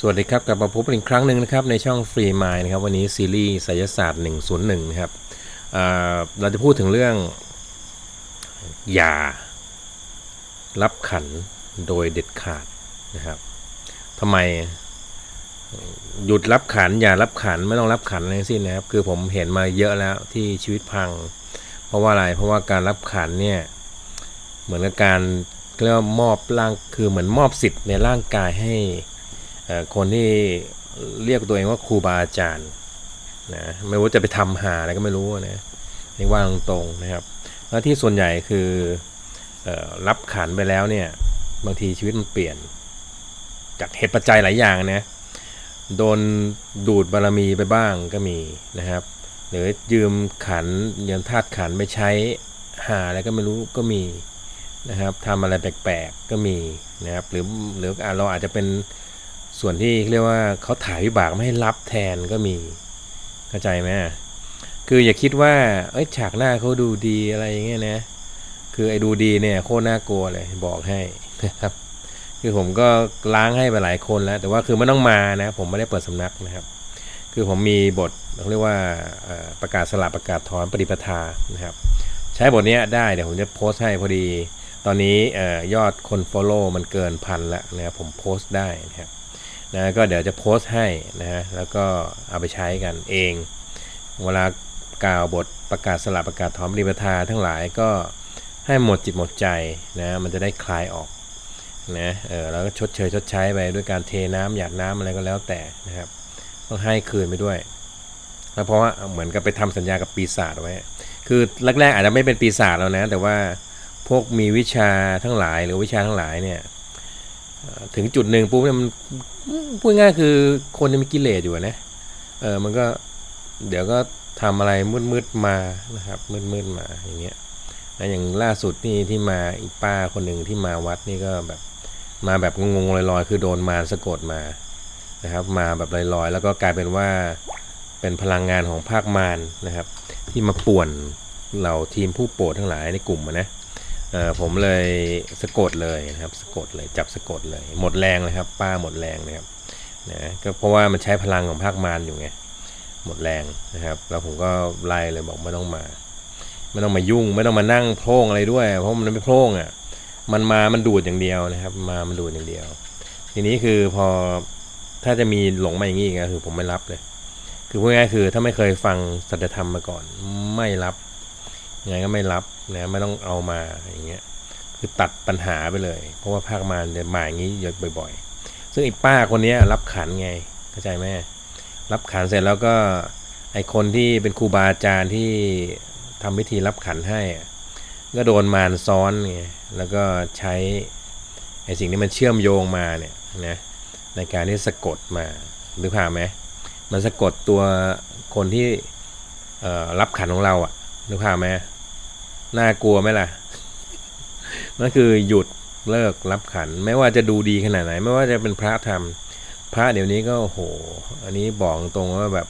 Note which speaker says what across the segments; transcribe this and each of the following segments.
Speaker 1: สวัสดีครับกลับมาพบกันอีกครั้งหนึ่งนะครับในช่องฟรีมายนะครับวันนี้ซีรีส์ไสยศาสตร์ 101นะครับอ่าเราจะพูดถึงเรื่องยารับขันโดยเด็ดขาดนะครับทำไมหยุดรับขันอย่ารับขันไม่ต้องรับขันอะไรสิ้นนะครับคือผมเห็นมาเยอะแล้วที่ชีวิตพัง เพราะว่าอะไรเพราะว่าการรับขันเนี่ยเหมือนกับการเรียกว่ามอบร่างคือเหมือนมอบสิทธิ์ในร่างกายให้ คนที่เรียกตัวเองว่าครูบาอาจารย์นะไม่ว่าจะไปทำหาอะไรก็ไม่รู้นะนี่ว่าตรงๆนะครับแล้วที่ส่วนใหญ่คืออรับขันไปแล้วเนี่ยบางทีชีวิตมันเปลี่ยน จากเหตุปัจจัยหลายอย่างนะโดนดูดบารมีไปบ้างก็มีนะครับ หรือยืมขันยืมธาตุขันไปใช้หาอะไรก็ไม่รู้ก็มีนะครับทำอะไรแปลกๆก็มีนะครับหรือหรืออเราอาจจะเป็น ส่วนที่เรียกว่าเขาถ่ายวิบากไม่ให้รับแทนก็มีเข้าใจไหมคืออย่าคิดว่า เอ้ยฉากหน้าเขาดูดีอะไรอย่างเงี้ยนะ คือไอ้ดูดีเนี่ยโคตรน่ากลัวเลยบอกให้นะครับ คือผมก็ล้างให้ไปหลายคนแล้ว แต่ว่าคือไม่ต้องมานะ ผมไม่ได้เปิดสำนักนะครับ คือผมมีบทเขาเรียกว่าประกาศสลับประกาศถอนปฏิปทานะครับ ใช้บทนี้ได้เดี๋ยวผมจะโพสต์ให้พอดี ตอนนี้ออยอดคน Follow มันเกินพันแล้วนะครับผมโพสต์ได้นะครับ นะก็เดี๋ยวจะโพสต์ให้นะฮะแล้วก็เอาไปใช้กันเอง เวลากล่าวบทประกาศสลับประกาศถอนปฏิปทาทั้งหลายก็ให้หมดจิตหมดใจนะมันจะได้คลายออกนะเออแล้วก็ชดเชยชดใช้ไปด้วยการเทน้ำหยาดน้ำอะไรก็แล้วแต่นะครับต้องให้คืนไปด้วยแล้วเพราะว่าเหมือนกับไปทำสัญญากับปีศาจไว้คือแรกๆอาจจะไม่เป็นปีศาจแล้วนะ แต่ว่าพวกมีวิชาทั้งหลายหรือวิชาทั้งหลายเนี่ย ถึงจุดหนึ่งปุ๊บเนี่ยมันพูดง่ายคือคนที่มีกิเลสอยู่นะ เออมันก็เดี๋ยวก็ทำอะไรมืดๆมานะครับมืดๆมาอย่างเงี้ยนะอย่างล่าสุดนี่ที่มาอีป้าคนหนึ่งที่มาวัดนี่ก็แบบมาแบบงงๆลอยๆ คือโดนมารสะกดมานะครับ มาแบบลอยๆ แล้วก็กลายเป็นว่าเป็นพลังงานของภาคมารนะครับ ที่มาป่วนเราทีมผู้โปรดทั้งหลายในกลุ่มนะ ผมเลยสะกดเลยนะครับ สะกดเลยจับสะกดเลย หมดแรงเลยครับ ป้าหมดแรงนะครับนะก็เพราะว่ามันใช้พลังของภาคมารอยู่ไงหมดแรงนะครับ แล้วผมก็ไล่เลยบอกไม่ต้องมา ไม่ต้องมายุ่ง ไม่ต้องมานั่งโพร่งอะไรด้วย เพราะมันไม่โพร่งอะมันมามันดูดอย่างเดียวนะครับ มามันดูดอย่างเดียว ทีนี้คือพอถ้าจะมีหลงมาอย่างนี้อีกอะคือผมไม่รับเลย คือพูดง่ายคือถ้าไม่เคยฟังสัจธรรมมาก่อน ไม่รับ ยังไงก็ไม่รับนะไม่ต้องเอามาอย่างเงี้ยคือตัดปัญหาไปเลย เพราะว่าภาคมารจะมาอย่างนี้เยอะบ่อย ๆ ซึ่งไอ้ป้าคนนี้รับขันไงเข้าใจไหมรับขันเสร็จแล้วก็ไอ้คนที่เป็นครูบาอาจารย์ที่ทำพิธีรับขันให้ก็โดนมารซ้อนไงแล้วก็ใช้ไอ้สิ่งที่มันเชื่อมโยงมาเนี่ยนะในการที่สะกดมาหรือผ่าไหมมันสะกดตัวคนที่รับขันของเราอะนึกภาพไหม น่ากลัวไหมล่ะนั่นคือหยุดเลิกรับขัน ไม่ว่าจะดูดีขนาดไหน ไม่ว่าจะเป็นพระธรรม พระเดี๋ยวนี้ก็โห อันนี้บอกตรงว่าแบบ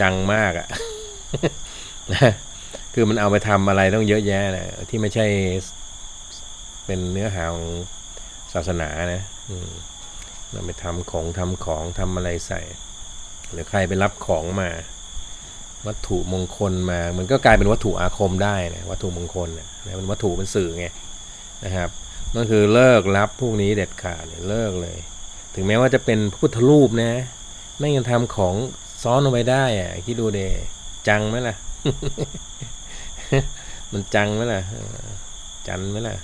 Speaker 1: จังมากอะ่ะคือมันเอาไปทำอะไรต้องเยอะแยะนะที่ไม่ใช่เป็นเนื้อหาของศาสนานะอืมเราไปทำของทำของทำอะไรใส่ หรือใครไปรับของมา วัตถุมงคลมา มันก็กลายเป็นวัตถุอาคมได้นะวัตถุมงคลนะนะเป็นวัตถุเป็นสื่อไงนะครับนั่นคือเลิกรับพวกนี้เด็ดขาดเลยเลิกเลย ถึงแม้ว่าจะเป็นพุทธรูปนะไม่ยังทำของซ้อนเอาไว้ได้อะคิดดูเดจังไหมล่ะ มันจังไหมล่ะ จันไหมล่ะ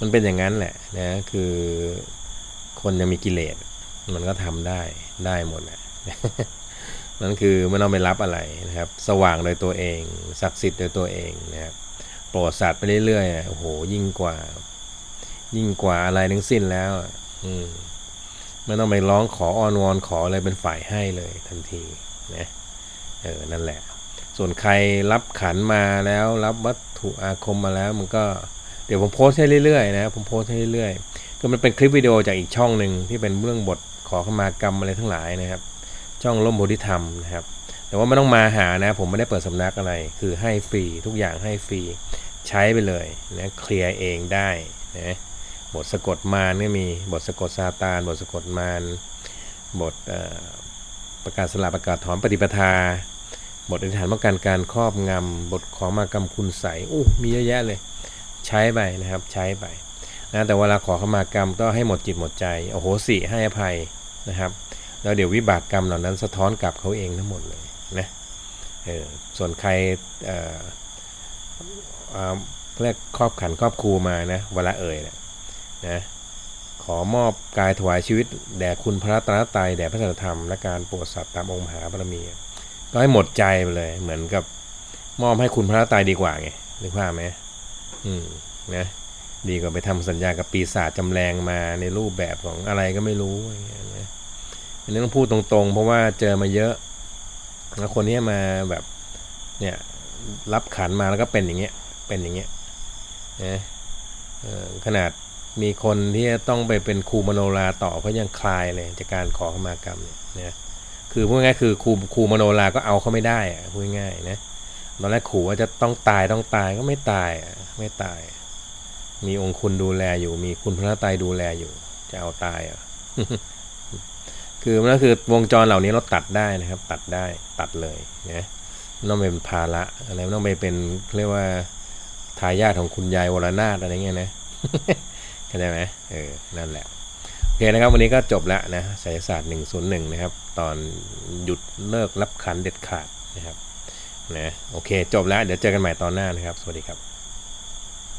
Speaker 1: มันเป็นอย่างนั้นแหละนะคือคนยังมีกิเลสมันก็ทำได้ได้หมดแหละ นั่นคือไม่ต้องไปรับอะไรนะครับ สว่างโดยตัวเอง ศักดิ์สิทธิ์โดยตัวเองนะครับ โปรดสัตว์ไปเรื่อยๆอะโอ้โหยิ่งกว่า ยิ่งกว่าอะไรทั้งสิ้นแล้วอะอืมไม่ต้องไปร้องขออ้อนวอนขออะไรเป็นฝ่ายให้เลยทันทีนะเออนั่นแหละ ส่วนใครรับขันมาแล้วรับวัตถุอาคมมาแล้วมันก็เดี๋ยวผมโพสให้เรื่อยๆนะผมโพสให้เรื่อยๆก็มันเป็นคลิปวิดีโอจากอีกช่องหนึ่งที่เป็นเรื่องบทขอขมากรรมอะไรทั้งหลายนะครับ ช่องล่มโพธิธรรมนะครับ แต่ว่าไม่ต้องมาหานะ ผมไม่ได้เปิดสำนักอะไร คือให้ฟรีทุกอย่างให้ฟรีใช้ไปเลยนะเคลียร์เองได้นะบทสะกดมารก็มีบทสะกดซาตาน บทสะกดมารบทประกาศสละประกาศถอนปฏิปทา บทอธิษฐานป้องกันการครอบงำบทขอมากรรมคุณใสอู้มีเยอะแยะเลย ใช้ไปนะครับใช้ไปนะแต่เวลาขอขมากรรมก็ให้หมดจิตหมดใจโอ้โหสิให้อภัยนะครับ แล้วเดี๋ยววิบากกรรมเหล่านั้นสะท้อนกลับเขาเองทั้งหมดเลยนะส่วนใครเรียกครอบขันครอบครูมานะเวลาเอ่ยนะนะขอมอบกายถวายชีวิตแด่คุณพระรัตนตรัยแด่พระสัจธรรม และการโปรดสัตว์ตามองค์มหาบารมี ก็ให้หมดใจไปเลย เหมือนกับมอบให้คุณพระรัตนตรัยดีกว่าไงนึกภาพไหมอืมนะดีกว่าไปทำสัญญากับปีศาจจำแรงมาในรูปแบบของอะไรก็ไม่รู้อย่างเงี้ยนะ อันนี้ต้องพูดตรงๆ เพราะว่าเจอมาเยอะแล้วคนนี้มาแบบเนี่ยรับขันมาแล้วก็เป็นอย่างเงี้ยเป็นอย่างเงี้ยนะขนาดมีคนที่ต้องไปเป็นครูมโนราต่อเพราะยังคลายเลยจากการขอขมากรรมเนี่ยนะคือพูดง่ายคือครูครูมโนราก็เอาเขาไม่ได้อะพูดง่ายนะตอนแรกขู่ว่าจะต้องตายต้องตายก็ไม่ตายอะไม่ตาย มีองค์คุณดูแลอยู่ มีคุณพระไตรดูแลอยู่ จะเอาตายอะ คือมันก็คือวงจรเหล่านี้เราตัดได้นะครับ ตัดได้ตัดเลยนะไม่ต้องเป็นภาระอะไรไม่ต้องไปเป็นเรียกว่าทายาทของคุณยายวรนาถอะไรเงี้ยนะเข้าใจไหมเออนั่นแหละโอเคนะครับ วันนี้ก็จบแล้วนะไสยศาสตร์ 101 นะครับ ตอนหยุดเลิกรับขันเด็ดขาดนะครับนะโอเค จบแล้ว เดี๋ยวเจอกันใหม่ตอนหน้านะครับ สวัสดีครับ